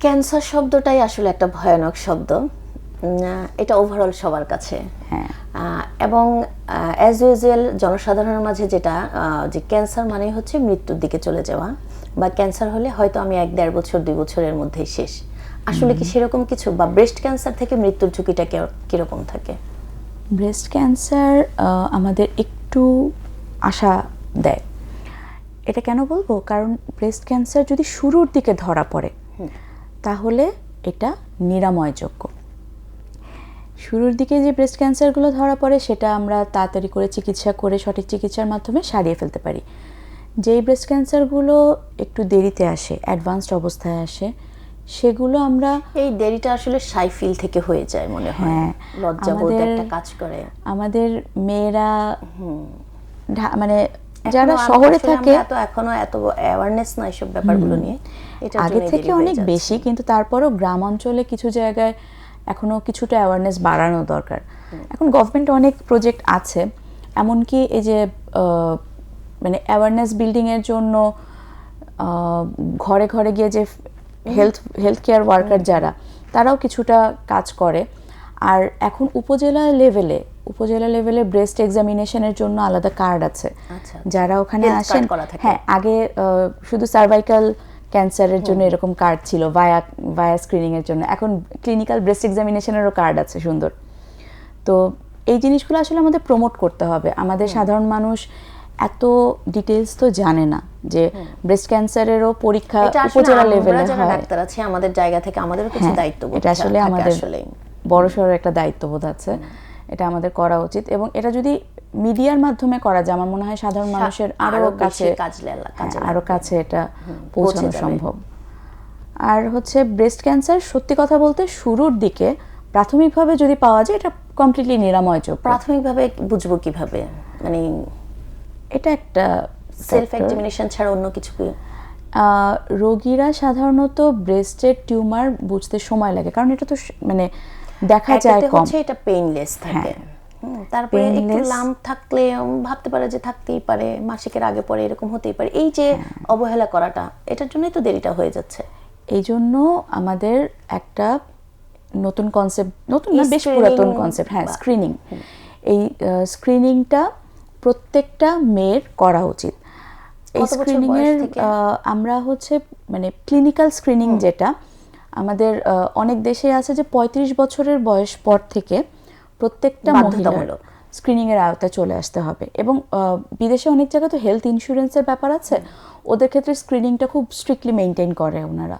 Cancer শব্দটাই আসলে একটা ভয়ানক শব্দ। এটা ওভারঅল সবার কাছে। হ্যাঁ। এবং অ্যাজ ইউজুয়াল জনসাধারণের মাঝে যেটা যে ক্যান্সার মানে হচ্ছে মৃত্যুর দিকে চলে যাওয়া। বা ক্যান্সার হলে হয়তো আমি এক দেড় বছর দুই বছরের মধ্যেই শেষ। আসলে কি সেরকম কিছু? বা ব্রেস্ট ক্যান্সার থেকে মৃত্যুর ঝুঁকিটা কে- কীরকম থাকে? ব্রেস্ট ক্যান্সার আমাদের একটু আশা দেয়। এটা কেন বলব? কারণ ব্রেস্ট ক্যান্সার যদি শুরুর দিকে ধরা পড়ে তাহলে এটা নিরাময়যোগ্য। শুরুর দিকে যে ব্রেস্ট ক্যান্সারগুলো ধরা পড়ে সেটা আমরা তাড়াতাড়ি করে চিকিৎসা করে সঠিক চিকিৎসার মাধ্যমে সারিয়ে ফেলতে পারি। যেই ব্রেস্ট ক্যান্সারগুলো একটু দেরিতে আসে অ্যাডভান্সড অবস্থায় আসে সেগুলো আমরা এই দেরিটা আসলে সাইফিল থেকে হয়ে যায় মনে হয়। হ্যাঁ, লজ্জাবোধ আমাদের- একটা কাজ করে। আমাদের মেয়েরা মানে যারা শহরে থাকে এত এখনও এত অ্যাওয়ারনেস নাই সব ব্যাপারগুলো নিয়ে। এটার আগে থেকে অনেক বেশি কিন্তু তারপরও গ্রাম অঞ্চলে কিছু জায়গায় এখনও কিছুটা অ্যাওয়ারনেস বাড়ানো দরকার। এখন গভর্নমেন্ট অনেক প্রজেক্ট আছে এমনকি এই যে মানে অ্যাওয়ারনেস বিল্ডিং এর জন্য ঘরে ঘরে গিয়ে যে হেলথ হেলথ কেয়ার ওয়ার্কার যারা তারাও কিছুটা কাজ করে। আর এখন উপজেলা লেভেলে উপজেলা লেভেলে ব্রেস্ট এক্সামিনেশনের জন্য আলাদা কার্ড আছে। আচ্ছা, যারা ওখানে আসেন হ্যাঁ আগে শুধু সার্ভাইকাল ক্যান্সারের জন্য এরকম কার্ড ছিল ভায়া ভায়া স্ক্রিনিং এর জন্য। এখন ক্লিনিক্যাল ব্রেস্ট এক্সামিনেশনেরও কার্ড আছে সুন্দর। তো এই জিনিসগুলো আসলে আমাদের প্রমোট করতে হবে। আমাদের সাধারণ মানুষ এত ডিটেলস তো জানে না যে ব্রেস্ট ক্যান্সারেরও পরীক্ষা উপজেলা লেভেলে হয়। ডাক্তার আছে আমাদের জায়গা থেকে আমাদেরও কিছু হ্যাঁ, দায়িত্ব এটা আসলে আমাদের আসলে বড় সড়ো একটা দায়িত্ববোধ আছে। এটা আমাদের করা উচিত। এবং এটা যদি মিডিয়ার মাধ্যমে করা যায় আমার মনে হয় সাধারণ মানুষের আরও কাছে হ্যাঁ, আরও কাছে এটা পৌঁছানো সম্ভব। আর হচ্ছে ব্রেস্ট ক্যান্সার সত্যি কথা বলতে শুরুর দিকে প্রাথমিকভাবে যদি পাওয়া যায় এটা কমপ্লিটলি নিরাময়যোগ্য প্রাথমিকভাবে বুঝব কীভাবে? মানে এটা একটা সেলফ। এক্সামিনেশন ছাড়া অন্য কিছু রোগীরা সাধারণত ব্রেস্টের টিউমার বুঝতে সময় লাগে। কারণ এটা তো মানে দেখা যায় কম। হচ্ছে এটা পেইনলেস থাকে। হ্যাঁ। তারপরে একটু লাম থাকলে ভাবতে পারে যে থাকতেই পারে মাসিকের আগে পরে এরকম হতেই পারে। এই যে হ্যাঁ। অবহেলা করাটা এটার জন্যই তো দেরিটা হয়ে যাচ্ছে। এই জন্য আমাদের একটা নতুন কনসেপ্ট নতুন না বেশ পুরাতন কনসেপ্ট হ্যাঁ স্ক্রিনিং এই স্ক্রিনিংটা প্রত্যেকটা মেয়ের করা উচিত। এই কত বছর স্ক্রিনিং বয়স এর থেকে? আহ, আমরা হচ্ছে মানে ক্লিনিক্যাল স্ক্রিনিং যেটা আমাদের অনেক দেশে আছে যে পঁয়ত্রিশ বছরের বয়স পর থেকে প্রত্যেকটা বাধ্যতামূলক। স্ক্রিনিং এর আওতায় চলে আসতে হবে। এবং বিদেশে অনেক জায়গায় তো হেলথ ইন্স্যুরেন্সের ব্যাপার আছে। ওদের ক্ষেত্রে স্ক্রিনিংটা খুব স্ট্রিক্টলি মেনটেন করে ওনারা।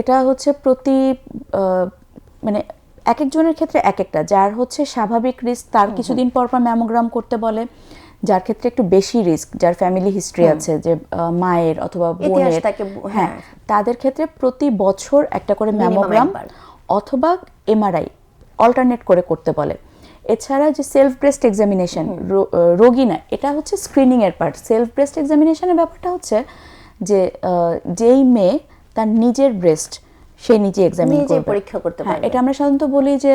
এটা হচ্ছে প্রতি মানে এক একজনের ক্ষেত্রে এক একটা। যার হচ্ছে স্বাভাবিক রিস্ক তার কিছুদিন পর পর ম্যামোগ্রাম করতে বলে। যার ক্ষেত্রে একটু বেশি রিস্ক যার ফ্যামিলি হিস্ট্রি আছে যে মায়ের অথবা বোনের হ্যাঁ হ্যাঁ। তাদের ক্ষেত্রে প্রতি বছর একটা করে ম্যামোগ্রাম। অথবা এমআরআই অল্টারনেট করে করতে বলে এছাড়া যে সেলফ ব্রেস্ট এক্সামিনেশন রোগী না এটা হচ্ছে স্ক্রিনিং এর পার্ট সেলফ ব্রেস্ট এক্সামিনেশনের ব্যাপারটা হচ্ছে যে যেই মেয়ে তার নিজের ব্রেস্ট সে নিজে এক্সামিন করবে পরীক্ষা করতে হ্যাঁ পারবে। এটা আমরা সাধারণত বলি যে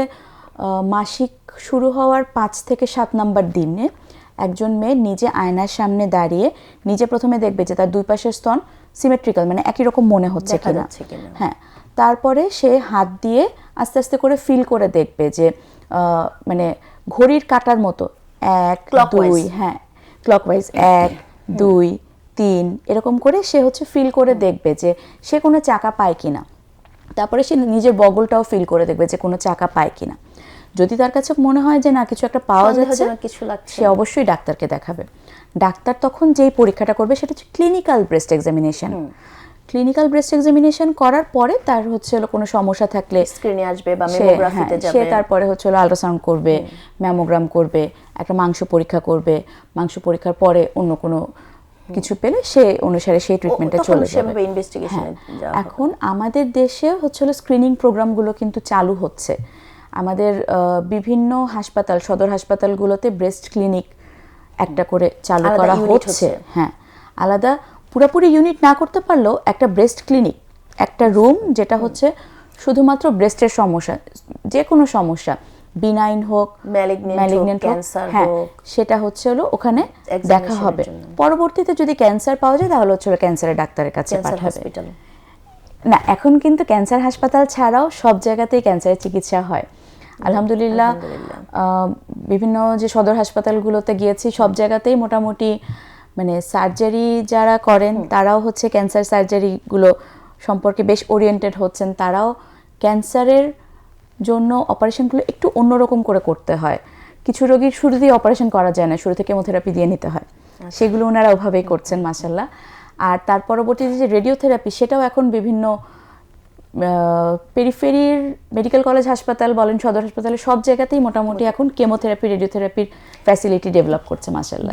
মাসিক শুরু হওয়ার পাঁচ থেকে সাত নাম্বার দিনে একজন মেয়ে নিজে আয়নার সামনে দাঁড়িয়ে নিজে প্রথমে দেখবে যে তার দুই পাশের স্তন সিমেট্রিক্যাল মানে একই রকম মনে হচ্ছে কিনা। হ্যাঁ তারপরে সে হাত দিয়ে আস্তে আস্তে করে ফিল করে দেখবে যে মানে ঘড়ির কাটার মতো এক. দুই হ্যাঁ ক্লকওয়াইজ এক দুই তিন এরকম করে সে হচ্ছে ফিল করে দেখবে যে সে কোনো চাকা পায় কিনা। তারপরে সে নিজের বগলটাও ফিল করে দেখবে যে কোনো চাকা পায় কিনা। যদি তার কাছে মনে হয় যে না কিছু একটা পাওয়া যাচ্ছে কিছু লাগছে। সে অবশ্যই ডাক্তারকে দেখাবে। ডাক্তার তখন যেই পরীক্ষাটা করবে সেটা হচ্ছে clinical breast examination clinical breast examination করার পরে তার হচ্ছে হলো কোনো সমস্যা থাকলে স্ক্রিনে আসবে বা মেমোগ্রাফিতে হ্যাঁ, সে তারপরে হচ্ছে হলো আল্ট্রাসাউন্ড করবে ম্যামোগ্রাম করবে একটা মাংস পরীক্ষা করবে। মাংস পরীক্ষার পরে অন্য কোনো কিছু পেলে সে অনুসারে সেই ট্রিটমেন্টে চলে যাবে। ইনভেস্টিগেশনে হ্যাঁ, এখন আমাদের দেশে হচ্ছে হলো স্ক্রিনিং প্রোগ্রামগুলো কিন্তু চালু হচ্ছে। আমাদের বিভিন্ন হাসপাতাল সদর হাসপাতালগুলোতে ব্রেস্ট ক্লিনিক একটা করে চালু করা হচ্ছে। হ্যাঁ আলাদা পুরোপুরি ইউনিট না করতে পারলেও একটা ব্রেস্ট ক্লিনিক একটা রুম যেটা হচ্ছে শুধুমাত্র ব্রেস্টের সমস্যা যে কোনো সমস্যা বিনাইন হোক cancer হ্যাঁ সেটা হচ্ছে হলো ওখানে দেখা হবে। পরবর্তীতে যদি ক্যান্সার পাওয়া যায় তাহলে হচ্ছে ক্যান্সারের ডাক্তারের কাছে পাঠাবে। না এখন কিন্তু ক্যান্সার হাসপাতাল ছাড়াও সব জায়গাতেই ক্যান্সারের চিকিৎসা হয়। আলহামদুলিল্লাহ। বিভিন্ন যে সদর হাসপাতালগুলোতে গিয়েছি সব জায়গাতেই মোটামুটি মানে সার্জারি যারা করেন তারাও হচ্ছে ক্যান্সার সার্জারিগুলো সম্পর্কে বেশ ওরিয়েন্টেড হচ্ছেন। তারাও ক্যান্সারের জন্য অপারেশনগুলো একটু অন্যরকম করে করতে হয়। কিছু রোগীর শুরু দিয়ে অপারেশন করা যায় না শুরু থেকে কেমোথেরাপি দিয়ে নিতে হয়। সেগুলো ওনারা ওভাবেই করছেন মাসাল্লাহ আর তার পরবর্তীতে যে রেডিওথেরাপি সেটাও এখন বিভিন্ন পেরিফেরির মেডিকেল কলেজ হাসপাতাল বলেন, সদর হাসপাতালে সব জায়গাতেই মোটামুটি এখন কেমোথেরাপি রেডিওথেরাপির ফ্যাসিলিটি ডেভেলপ করছে মাসাল্লাহ